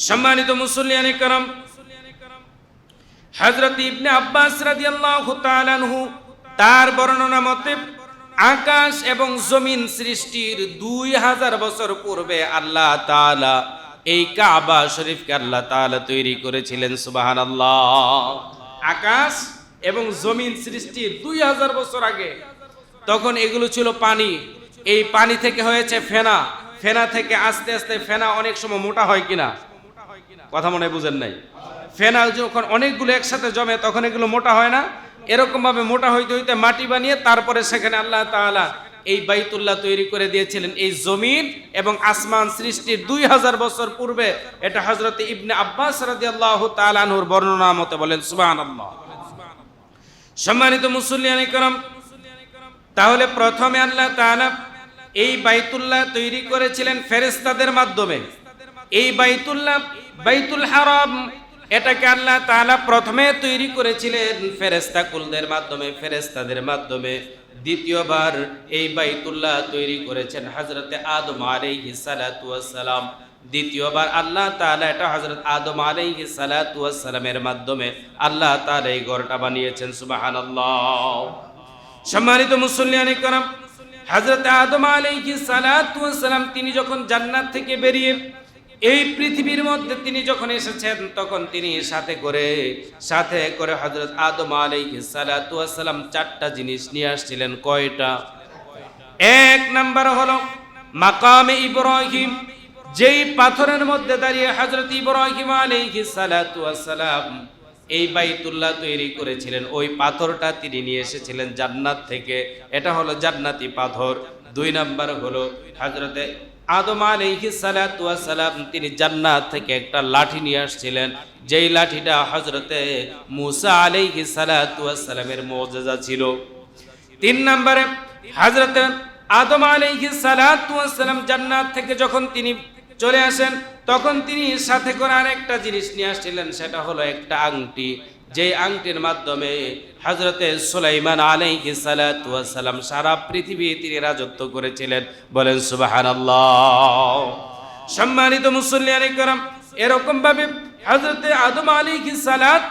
সম্মানিত মুসল্লিয়ানি করম হজরত ইবনে আব্বাস রাদিয়াল্লাহু তাআলা আনহু তার বর্ণনা মতে আকাশ এবং জমিন সৃষ্টির দুই হাজার বছর পূর্বে আল্লাহ তাআলা এই কাবা শরীফকে আল্লাহ তৈরি করেছিলেন, সুবহানাল্লাহ। আকাশ এবং জমিন সৃষ্টির দুই হাজার বছর আগে। তখন এগুলো ছিল পানি। এই পানি থেকে হয়েছে ফেনা। ফেনা থেকে আস্তে আস্তে ফেনা অনেক সময় মোটা হয় কিনা? কথা মনে বুঝেন নাই। ফেনা যখন অনেকগুলো একসাথে জমে তখন এগুলো মোটা হয় না। এরকম ভাবে মোটা হইতে হইতে মাটি বানিয়ে তারপরে সেখানে আল্লাহ তাআলা এই বাইতুল্লাহ তৈরি করে দিয়েছিলেন। এই জমিন এবং আসমান সৃষ্টির দুই হাজার বছর পূর্বে এটা হজরত ইবনে আব্বাস রাদিয়াল্লাহু তাআলা আনহুর বর্ণনা মতে বলেন, সুবহানাল্লাহ। সম্মানিত মুসল্লিয়ানি করম তাহলে প্রথমে আল্লাহ তাআলা এই বাইতুল্লাহ তৈরি করেছিলেন ফেরেশতাদের মাধ্যমে। এই বাইতুল্লাহ, বাইতুল হারাম, এটাকে আল্লাহ তাআলা প্রথমে তৈরি করেছিলেন ফেরেশতা কুলদের মাধ্যমে, ফেরেশতাদের মাধ্যমে। দ্বিতীয়বার এই বাইতুল্লাহ তৈরি করেছেন হযরতে আদম আলাইহিস সালাতু সালাম দ্বিতীয়বার আল্লাহ তাআলা এটা হযরত আদম আলাইহিস সালাতু ওয়াস সালামের মাধ্যমে আল্লাহ তাআলা এই ঘরটা বানিয়েছেন, সুবহানাল্লাহ। সম্মানিত মুসল্লিয়ানি করম হযরত আদম আলাইহিস সালাতু ওয়াস সালাম তিনি যখন জান্নাত থেকে বেরিয়ে এই পৃথিবীর মধ্যে তিনি যখন এসেছেন, তখন তিনি সাথে করে সাথে করে হযরত আদম আলাইহিস সালাতু ওয়াস সালাম চারটা জিনিস নিয়ে আসছিলেন। কয়টা? এক নাম্বার হলো মাকামে ইব্রাহিম। যেই পাথরের মধ্যে দাঁড়িয়ে হযরত ইব্রাহিম আলাইহিস সালাতু ওয়াস সালাম এই বাইতুল্লাহ তৈরি করেছিলেন, ওই পাথরটা তিনি নিয়ে এসেছিলেন জান্নাত থেকে। এটা হলো জান্নাতি পাথর। দুই নাম্বার হলো হযরতে আদম আলাইহিস সালাতু ওয়াস সালাম তিনি জান্নাত থেকে একটা লাঠি নিয়ে আসছিলেন। যেই লাঠিটা হযরতে মুসা আলাইহিস সালাতু ওয়াস সালামের মুজিজা ছিল। তিন নম্বরে হযরত আদম আলাইহিস সালাতু ওয়াস সালাম জান্নাত থেকে যখন তিনি চলে আসেন, তখন তিনি সাথে করে আরেকটা জিনিস নিয়ে আসছিলেন, সেটা হলো একটা আংটি। যেই আংটির মাধ্যমে হজরতে সুলাইমান আলাইহিস সালাতু সালাম সারা পৃথিবী তিনি রাজত্ব করেছিলেন। বলেন, সুবহানাল্লাহ। সম্মানিত মুসল্লিয়ানি করম এরকম ভাবে হজরতে আদম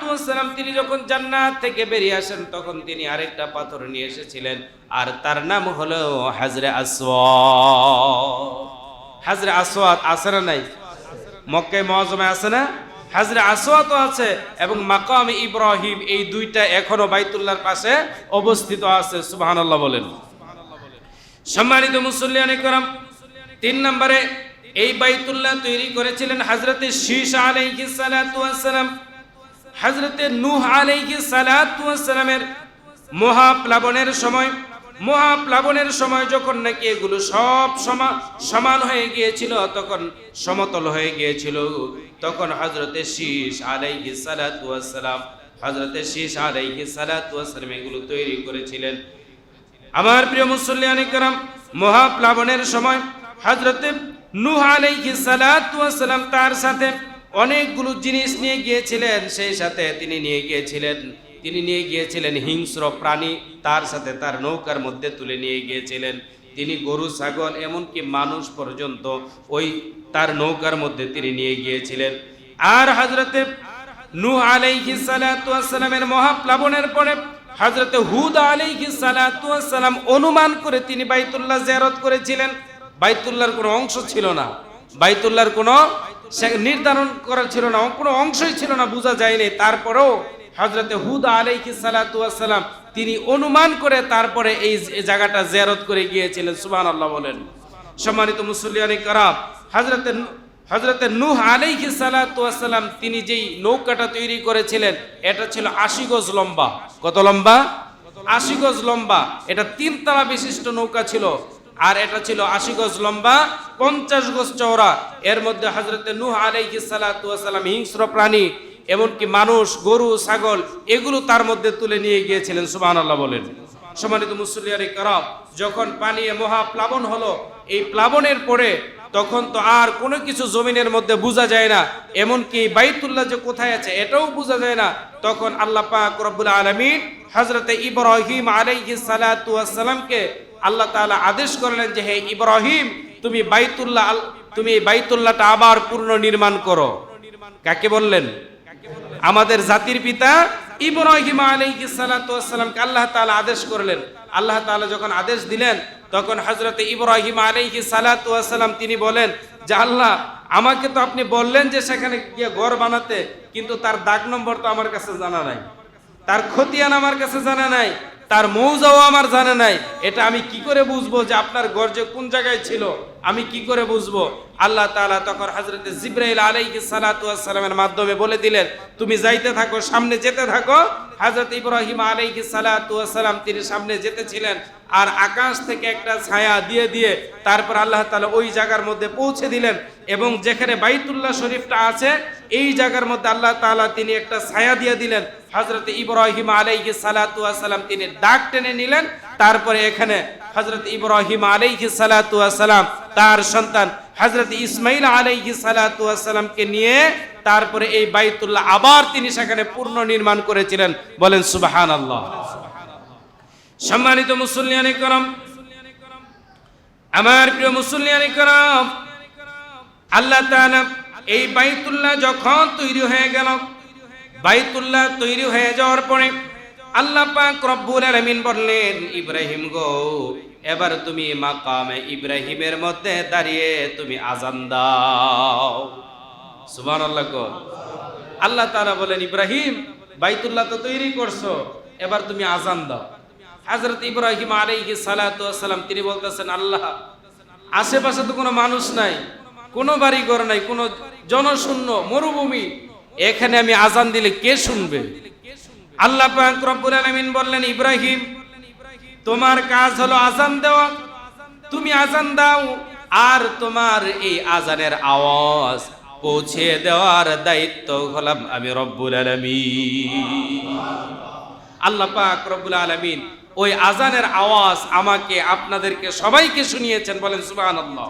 ওয়াস সালাম তিনি যখন জান্নাত থেকে বেরিয়ে আসেন, তখন তিনি আরেকটা পাথর নিয়ে এসেছিলেন, আর তার নাম হলো হাজরে আসওয়াদ। হাজরে আসওয়াদ আছে না নাই? মক্কায় মজমে আছে না? হাজরে আসওয়াতও আছে এবং মাকাম ইব্রাহিম এই দুইটা এখনও বাইতুল্লাহর পাশে অবস্থিত আছে, সুবহানাল্লাহ বলেন। সম্মানিত মুসল্লিয়ানি করম তিন নম্বরে এই বাইতুল্লাহ তৈরি করেছিলেন হজরতে শীষ ওয়াস সালাম হজরতে নূহ আলাইহিস সালাতু ওয়াস সালামের মহাপ্লাবনের সময় মহাপ্লাবনের সময় যখন নাকি এগুলো সব সমান হয়ে গিয়েছিল, তখন সমতল হয়ে গিয়েছিল। তখন হজরতে শীষ আলাইহি সালাতাম হজরতে শীষ আলাইহি সালাতাম এগুলো তৈরি করেছিলেন। আমার প্রিয় মুসল্লিয়ানি কারাম, মহাপ্লাবনের সময় হজরতে নুহ আলাইহি সালাতাম তার সাথে অনেকগুলো জিনিস নিয়ে গিয়েছিলেন, সেই সাথে তিনি নিয়ে গিয়েছিলেন। তিনি নিয়ে গিয়েছিলেন হিংস্র প্রাণী, তার সাথে তার নৌকার মধ্যে তুলে নিয়ে গিয়েছিলেন। তিনি গরু, ছাগল, এমনকি মানুষ পর্যন্ত ওই তার নৌকার মধ্যে তিনি নিয়ে গিয়েছিলেন। আর হযরতে নূহ ওয়াস সালামের মহাপ্লাবনের পরে হজরত হুদ ওয়াস সালাম অনুমান করে তিনি বাইতুল্লাহ জিয়ারত করেছিলেন। বাইতুল্লাহর কোনো অংশ ছিল না। বাইতুল্লাহর কোনো নির্ধারণ করা ছিল না, কোনো অংশই ছিল না, বোঝা যায়নি। তারপরেও হজরতে হুদ আলাইহিস সালাতু ওয়াস সালাম তিনি অনুমান করে তারপরে এই জায়গাটা জিয়ারত করে গিয়েছিলেন, সুবহানাল্লাহ বলেন। সম্মানিত মুসল্লিয়ানি কারাম হজরতে হজরতে নূহ আলাইহিস সালাতু ওয়াস তিনি যেই নৌকাটা তৈরি করেছিলেন, এটা ছিল আশি গজ লম্বা। কত লম্বা? আশি গজ লম্বা। এটা তিন তলা বিশিষ্ট নৌকা ছিল, আর এটা ছিল আশি গজ লম্বা, পঞ্চাশ গজ চওড়া। এর মধ্যে হজরতে নুহ আলাইহিস সালাতু ওয়াস সালাম হিংস্র প্রাণী এমনকি মানুষ, গরু, ছাগল, এগুলো তার মধ্যে তুলে নিয়ে গিয়েছিলেন, সুবহানাল্লাহ বলেন। সম্মানিত মুসলিয়ারি কারাম, যখন পানি মহা প্লাবন হলো, এই প্লাবনের পরে তখন তো আর কোনো কিছু জমিনের মধ্যে বোঝা যায় না, এমনকি বাইতুল্লাহ যে কোথায় আছে এটাও বোঝা যায় না। তখন আল্লাহ পাক রব্বুল আলামিন হযরতে ইব্রাহিম আলাইহিস সালাতু ওয়াস সালামকে আল্লাহ তাআলা আদেশ করলেন যে, হে ইব্রাহিম, তুমি বাইতুল্লাহ তুমি বাইতুল্লাহটা আবার পূর্ণ নির্মাণ করো। কাকে বললেন? আমাদের জাতির পিতা ইব্রাহিম আলাইহিস সালাতু ওয়াসসালামকে আল্লাহ তাআলা আদেশ করলেন। আল্লাহ তাআলা যখন আদেশ দিলেন, তখন হযরতে ইব্রাহিম আলাইহিস সালাতু ওয়াসসালাম তিনি বলেন যে, আল্লাহ, আমাকে তো আপনি বললেন যে সেখানে গিয়ে ঘর বানাতে, কিন্তু তার দাগ নম্বর তো আমার কাছে জানা নাই। তার খতিয়ান আমার কাছে জানা নাই, তার মৌজাও আমার জানা নাই। এটা আমি কি করে বুঝব যে আপনার গর্জে কোন জায়গায় ছিল? আমি কি করে বুঝব? আল্লাহ তাআলা তখন হযরত জিব্রাইল আলাইহিস সালাতু ওয়াস সালামের মাধ্যমে বলে দিলেন, তুমি যাইতে থাকো, সামনে যেতে থাকো। হযরত ইব্রাহিম আলাইহিস সালাতু ওয়াস সালাম তিনি সামনে যেতেছিলেন আর আকাশ থেকে একটা ছায়া দিয়ে দিয়ে তারপর আল্লাহ তালা ওই জায়গার মধ্যে পৌঁছে দিলেন এবং যেখানে বাইতুল্লাহ শরীফটা আছে, এই জায়গার মধ্যে আল্লাহ তাআলা তিনি একটা ছায়া দিয়ে দিলেন। হযরত ইব্রাহিম আলাইহিস সালাতু ওয়াস তিনি ডাক টেনে নিলেন, তারপরে এখানে হযরত ইব্রাহিম আলাইহিস সালাতু সালাম তার সন্তান হযরত ইসমাইল আলাইহিস সালাতু সালামকে নিয়ে তারপরে এই বাইতুল্লাহ আবার তিনি সেখানে পূর্ণ নির্মাণ করেছিলেন। বলেন, সুবহানাল্লাহ। সম্মানিত মুসল্লিয়ানি করম, আমার প্রিয় মুসল্লিয়ানি করম, আল্লাহ তাআলা এই বাইতুল্লাহ যখন তৈরি হয়ে গেল, বাইতুল্লাহ তৈরি হয়ে যাওয়ার পরে আল্লাহ পাক রব্বুল আলামিন বললেন, ইব্রাহিম গো, এবার তুমি মাকামে ইব্রাহিমের মধ্যে দাঁড়িয়ে তুমি আজান দাও। সুবহানাল্লাহ গো। আল্লাহ তাআলা বলেন ইব্রাহিম, বাইতুল্লাহ তো তৈরি করছ, এবার তুমি আজান দাও। হযরত ইব্রাহিম আলাইহিস সালাতু ওয়াস সালাম তিনি বলতেছেন, আল্লাহ, আশেপাশে তো কোনো মানুষ নাই, কোনো বাড়ি ঘর নাই, কোনো জনশূন্য, মরুভূমি, এখানে আমি আজান দিলে কে শুনবে? আল্লাহ রব্বুল আলামিন বললেন, ইব্রাহিম, তোমার কাজ হলো আজান দেওয়া। তুমি আজান দাও আর তোমার এই আজানের আওয়াজ পৌঁছে দেওয়ার দায়িত্ব হলাম আমি রব্বুল আলামিন। আল্লাহ পাক রব্বুল আলামিন ওই আজানের আওয়াজ আমাকে, আপনাদেরকে সবাইকে শুনিয়েছেন, বলেন, সুবহানাল্লাহ।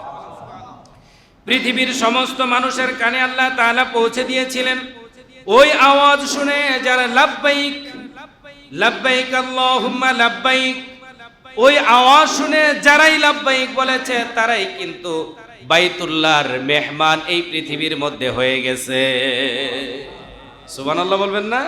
পৃথিবীর সমস্ত মানুষের কানে আল্লাহ তাআলা পৌঁছে দিয়েছিলেন। ওই আওয়াজ শুনে যারা লাব্বাইক লাব্বাইক আল্লাহুম্মা লাব্বাইক, ওই আওয়াজ শুনে যারাই লাব্বাইক বলেছে, তারাই কিন্তু বাইতুল্লাহর মেহমান এই পৃথিবীর মধ্যে হয়ে গেছে। সুবহানাল্লাহ বলবেন না?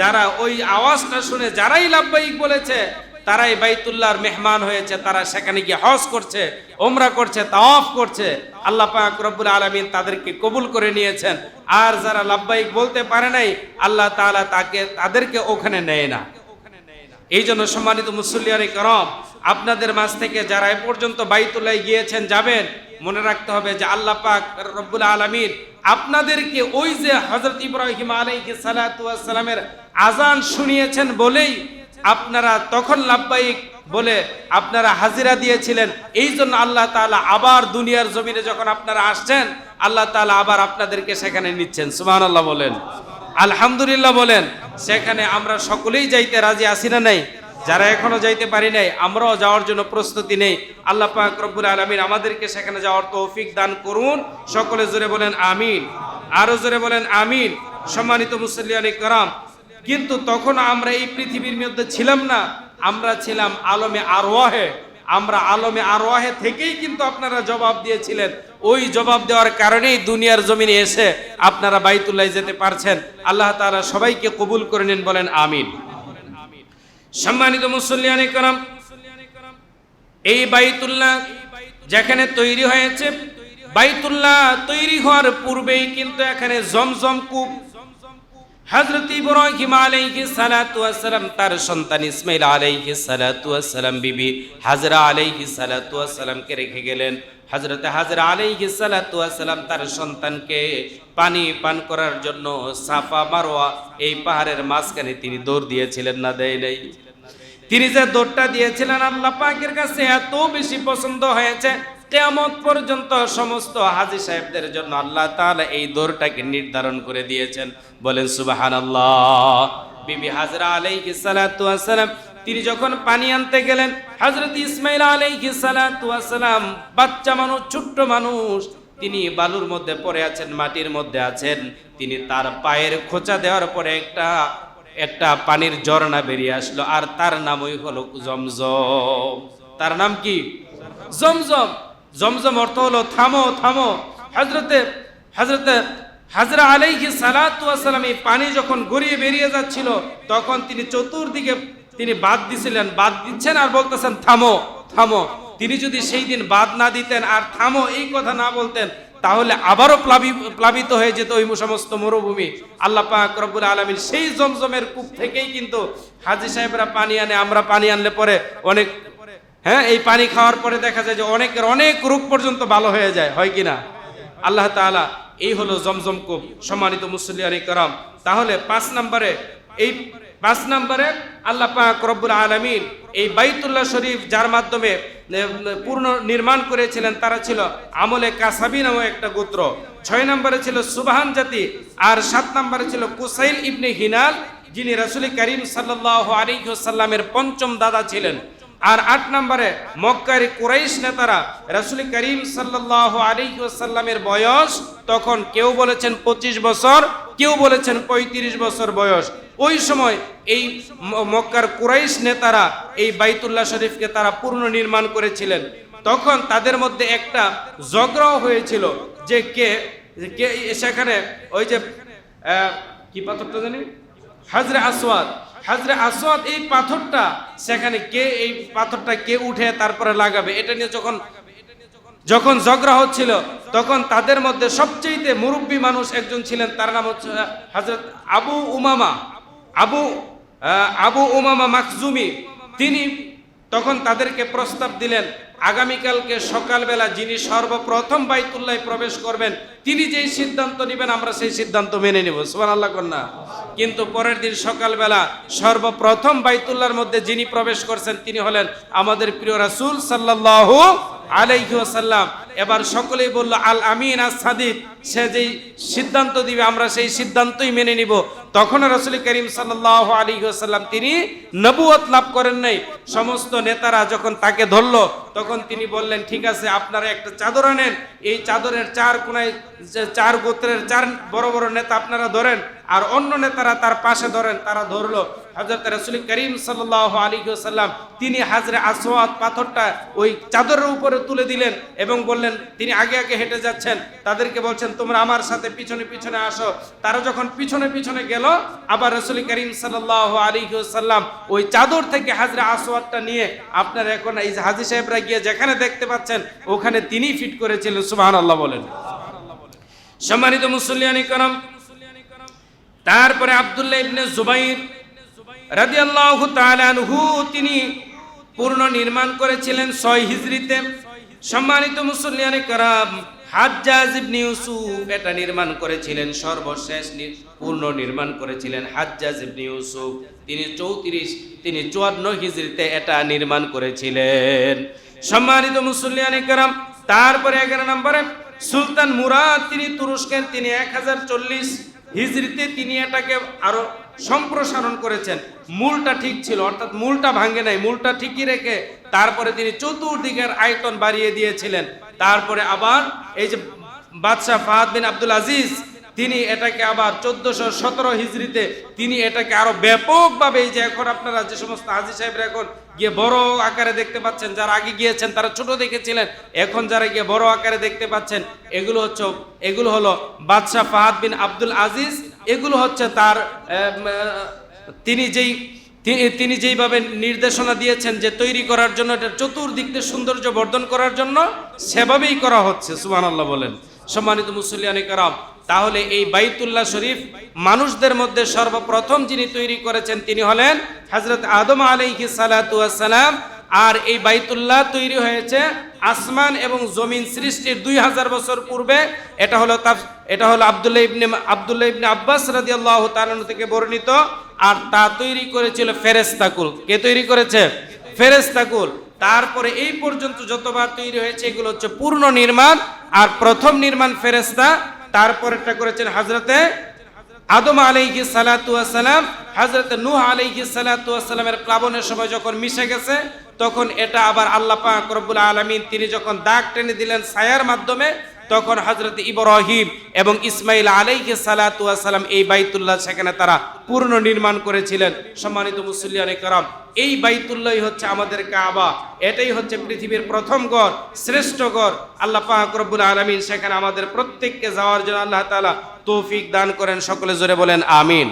যারা ওই আওয়াজটা শুনে যারাই লাব্বাইক বলেছে তারাই বাইতুল্লাহর মেহমান হয়েছে, তারা সেখানে গিয়ে হজ করছে ওমরা করছে, তাওয়াফ করছে। আল্লাহ পাক রব্বুল আলামিন তাদেরকে কবুল করে নিয়েছেন। আর যারা লাব্বাইক বলতে পারে নাই, আল্লাহ তাআলা তাকে, তাদেরকে ওখানে নেয় না। এই জন্য সম্মানিত মুসল্লিয়ানি করম, আপনাদের মাঝ থেকে যারা এ পর্যন্ত বাইতুল্লাহ গিয়েছেন, যাবেন, মনে রাখতে হবে যে আল্লাহ পাক রব্বুল আলামিন আপনাদেরকে ওই যে হযরত ইব্রাহিম আলাইহিস সালাতু ওয়াস সালামের আজান শুনিয়েছেন বলেই আপনারা তখন লাভবাহিক বলে আপনারা হাজিরা দিয়েছিলেন। এই জন্য আল্লাহ তাআলা আবার দুনিয়ার জমিনে যখন আপনারা আসছেন, আল্লাহ তাআলা আবার আপনাদেরকে সেখানে নিচ্ছেন। সুমান আল্লাহ বলেন। আলহামদুলিল্লাহ বলেন, সেখানে আমরা সকলেই যাইতে রাজি আসি না নাই? যারা এখনও যাইতে পারি নাই, আমরাও যাওয়ার জন্য প্রস্তুতি নেই। আল্লাহ পাক রব্বুল আলামিন আমাদেরকে সেখানে যাওয়ার তৌফিক দান করুন। সকলে জোরে বলেন আমিন। আরও জোরে বলেন আমিন। সম্মানিত মুসল্লিয়ানি কারাম কিন্তু তখন আমরা এই পৃথিবীর মধ্যে ছিলাম না, আমরা ছিলাম আলমে আরওয়াহে। আমরা আলমে আরওয়াহে থেকেই কিন্তু আপনারা জবাব দিয়েছিলেন। ওই জবাব দেওয়ার কারণেই দুনিয়ার জমিনে এসে আপনারা বাইতুল্লাহ যেতে পারছেন। আল্লাহ তাআলা সবাইকে কবুল করে নিন, বলেন আমিন। সম্মানিত মুসল্লিয়ানি এই বাইতুল্লাহ যেখানে তৈরি হয়েছে, বাইতুল্লাহ তৈরি হওয়ার পূর্বেই কিন্তু এখানে জমজম কূপ হযরত ইব্রাহিম আলাইহিস সালাতু ওয়াস সালাম, তার সন্তান ইসমাইল আলাইহিস সালাতু ওয়াস সালাম বিবি হাজরা আলাইহিস সালাতু ওয়াস সালামকে রেখে গেলেন। হযরত হাজরা আলাইহিস সালাতু ওয়াস সালাম তার সন্তানকে পানি পান করার জন্য সাফা মারওয়া এই পাহাড়ের মাঝখানে তিনি দৌড় দিয়েছিলেন না, দেয় নাই। তিনি যে দৌড়টা দিয়েছিলেন, আল্লাহ পাকের কাছে এত বেশি পছন্দ হয়েছে কেয়ামত পর্যন্ত সমস্ত হাজি সাহেবদের জন্য আল্লাহ তাআলা এই দৌড়টাকে নির্ধারণ করে দিয়েছেন। বলেন, সুবহানাল্লাহ। বিবি হাজরা আলাইহিস সালাতু তিনি যখন পানি আনতে গেলেন হযরত ইসমাইল আলাইহিস সালাতু বাচ্চা মানুষ, ছোট্ট মানুষ, তিনি বালুর মধ্যে পড়ে আছেন, মাটির মধ্যে আছেন। তিনি তার পায়ের খোঁচা দেওয়ার পরে একটা একটা পানির ঝর্ণা বেরিয়ে আসলো, আর তার নামই হলো জমজম। তার নাম কি? জমজম। জমজম অর্থ হলো, থামো থামো। হজরতে হজরতে হাজরা আলাইহি সালাম এই পানি যখন গড়িয়ে বেরিয়ে যাচ্ছিল, তখন তিনি চতুর্দিকে তিনি বাদ দিছিলেন, বাদ দিচ্ছেন আর বলতেছেন, থামো থামো। তিনি যদি সেই দিন বাদ না দিতেন আর থামো এই কথা না বলতেন, তাহলে আবারও প্লাবি, প্লাবিত হয়ে যেত ওই সমস্ত মরুভূমি। আল্লাহ পাক রব্বুল আলমিন সেই জমজমের কূপ থেকেই কিন্তু হাজি সাহেবরা পানি আনে, আমরা পানি আনলে পরে অনেক হ্যাঁ এই পানি খাওয়ার পরে দেখা যায় যে অনেকের অনেক রোগ পর্যন্ত ভালো হয়ে যায়, হয় কি না? আল্লাহ তাআলা এই হলো জমজম কূপ, সম্মানিত মুসলিয়ানি করম তাহলে পাঁচ নম্বরে, এই পাঁচ নম্বরে আল্লাহ পাক রব্বুল আলমিন এই বাইতুল্লাহ শরীফ যার মাধ্যমে পূর্ণ নির্মাণ করেছিলেন, তারা ছিল আমলে কাসাবি নামে একটা গোত্র। ছয় নম্বরে ছিল সুবাহান জাতি, আর সাত নম্বরে ছিল কুসাইল ইবনে হিনাল, যিনি রাসুল করিম সাল্লাহ আলিহাসাল্লামের পঞ্চম দাদা ছিলেন। আর আট নম্বরে মক্কার কুরাইশ নেতারা রাসুল করিম সাল্লাহ আলিহাসাল্লামের বয়স, তখন কেউ বলেছেন পঁচিশ বছর, কেউ বলেছেন পঁয়ত্রিশ বছর বয়স। ওই সময় এই মক্কার কুরাইশ নেতারা এই বাইতুল্লাহ শরীফকে তারা পূর্ণ নির্মাণ করেছিলেন। তখন তাদের মধ্যে একটা জগ্রাও হয়েছিল যে কে কে, সেখানে ওই যে কি পাথরটা জানি? হাজরে আসওয়াদ। হাজরে আসাদ, এই পাথরটা, সেখানে কে, এই পাথরটা কে উঠে তারপরে লাগাবে? এটা নিয়ে যখন যখন ঝগড়া হচ্ছিল, তখন তাদের মধ্যে সবচেয়ে মুরব্বী মানুষ একজন ছিলেন, তার নাম হচ্ছে হাজরত আবু উমামা। আবু আবু উমামা মাকজুমি। তিনি তখন তাদেরকে প্রস্তাব দিলেন, আগামীকালকে সকালবেলা যিনি সর্বপ্রথম বাইতুল্লাহ প্রবেশ করবেন, তিনি যেই সিদ্ধান্ত নেবেন, আমরা সেই সিদ্ধান্ত মেনে নেব। সুমান আল্লাহ কন্যা কিন্তু পরের দিন সকালবেলা সর্বপ্রথম বাইতুল্লাহর মধ্যে যিনি প্রবেশ করছেন, তিনি হলেন আমাদের প্রিয় রাসূল সাল্লাল্লাহু আলাইহি ওয়াসাল্লাম। এবার সকলেই বলল, আল আমিন, আস সাদিক। সে যেই সিদ্ধান্ত দিবে, আমরা সেই সিদ্ধান্তই মেনে নিব। তখন রাসূল করিম সাল্লাল্লাহু আলাইহি ওয়াসাল্লাম তিনি নবুয়ত লাভ করেন নাই। সমস্ত নেতারা যখন তাকে ধরলো, তখন তিনি বললেন, ঠিক আছে, আপনারা একটা চাদর আনেন। এই চাদরের চার কোনায় চার গোত্রের চার বড় বড় নেতা আপনারা ধরেন, আর অন্য নেতারা তার পাশে ধরেন, তারা ধরলো। হজরত রসুল করিম সাল্লাহ আলী সাল্লাম তিনি হাজরে আসওয়াত পাথরটা ওই চাদরের উপরে তুলে দিলেন এবং বললেন তিনি আগে আগে হেঁটে যাচ্ছেন, তাদেরকে বলছেন, তোমরা আমার সাথে পিছনে পিছনে আসো। তারা যখন পিছনে পিছনে গেল, আবার রসুল করিম সাল্লাহ আলী সাল্লাম ওই চাদর থেকে হাজরে আসওয়াতটা নিয়ে আপনারা এখন এই হাজি সাহেবরা গিয়ে যেখানে দেখতে পাচ্ছেন, ওখানে তিনি ফিট করেছিলেন সুবাহ আল্লাহ বলেন। সম্মানিত মুসল্লিয়ানি করম তারপরে আব্দুল্লাহ ইবনে জুবাইর তাআলা আনহু, তিনি পূর্ণ নির্মাণ করেছিলেন ছয় হিজরিতে। সম্মানিত মুসল্লিয়ানে কারাম, হাজ্জাজ ইবনে ইউসুফ এটা নির্মাণ করেছিলেন, সর্বশেষ পূর্ণ নির্মাণ করেছিলেন হাজ্জাজ ইবনে ইউসুফ। তিনি চৌত্রিশ, তিনি চুয়ান্ন হিজরিতে এটা নির্মাণ করেছিলেন। সম্মানিত মুসল্লিয়ানে কারাম, তারপরে এগারো নম্বরে সুলতান মুরাদ, তিনি তুরস্কের, তিনি এক হাজার চল্লিশ হিজরিতে তিনি এটাকে আরও সম্প্রসারণ করেছেন। মূলটা ঠিক ছিল, অর্থাৎ মূলটা ভাঙে নাই, মূলটা ঠিকই রেখে তারপরে তিনি চতুর্দিকের আয়তন বাড়িয়ে দিয়েছিলেন। তারপরে আবার এই যে বাদশাহ ফাহাদ বিন আব্দুল আজিজ, তিনি এটাকে আবার চোদ্দশো সতেরো হিজড়িতে তিনি এটাকে আরও ব্যাপকভাবে এই যে এখন আপনারা যে সমস্ত হাজি সাহেবরা এখন গিয়ে বড় আকারে দেখতে পাচ্ছেন, যারা আগে গিয়েছেন তারা ছোট দেখেছিলেন, এখন যারা গিয়ে বড় আকারে দেখতে পাচ্ছেন, এগুলো হচ্ছে, এগুলো হলো বাদশাহ ফাহাদ বিন আব্দুল আজিজ, এগুলো হচ্ছে তার তিনি যেই তিনি- যেইভাবে নির্দেশনা দিয়েছেন যে তৈরি করার জন্য, এটা চতুর্দিকতে সৌন্দর্য বর্ধন করার জন্য সেভাবেই করা হচ্ছে সুবহান আল্লাহ বলেন। সম্মানিত মুসলিয়ানি কারাম, তাহলে এই বাইতুল্লাহ শরীফ মানুষদের মধ্যে সর্বপ্রথম যিনি তৈরি করেছেন তিনি হলেন হজরত আদম সালাতু সালাম আর এই বাইতুল্লাহ তৈরি হয়েছে আসমান এবং জমিন সৃষ্টির দুই হাজার বছর পূর্বে। এটা হলো এটা হলো আব্দুল্লাহ ইবনে আব্দুল্লাহ ইবনে আব্বাস রাদিয়াল্লাহু তাআলা থেকে বর্ণিত। আর তা তৈরি করেছিল ফেরেস্তাকুল কে তৈরি করেছে? ফেরেস্তাকুল তারপরে এই পর্যন্ত যতবার তৈরি হয়েছে, এগুলো হচ্ছে পূর্ণ নির্মাণ আর প্রথম নির্মাণ ফেরেস্তা তারপরেরটা করেছেন হাজরতে আদম আলাইহি সালাম হযরত নূহ আলাইহি সালাতু সালামের প্লাবনের সময় যখন মিশে গেছে, তখন এটা আবার আল্লাহ পাক রব্বুল আলামিন তিনি যখন দাগ টেনে দিলেন ছায়ার মাধ্যমে তখন হজরত ইব্রাহিম এবং ইসমাইল আলাইকে সালাম এই বাইতুল্লাহ সেখানে তারা পূর্ণ নির্মাণ করেছিলেন। সম্মানিত মুসল্লিয়ান কারাম, এই বাইতুল্লাহ হচ্ছে আমাদের কাবা। এটাই হচ্ছে পৃথিবীর প্রথম গড় শ্রেষ্ঠ গড় আল্লাহ পাক আলমিন সেখানে আমাদের প্রত্যেককে যাওয়ার জন্য আল্লাহ তালা তৌফিক দান করেন। সকলে জোরে বলেন, আমিন।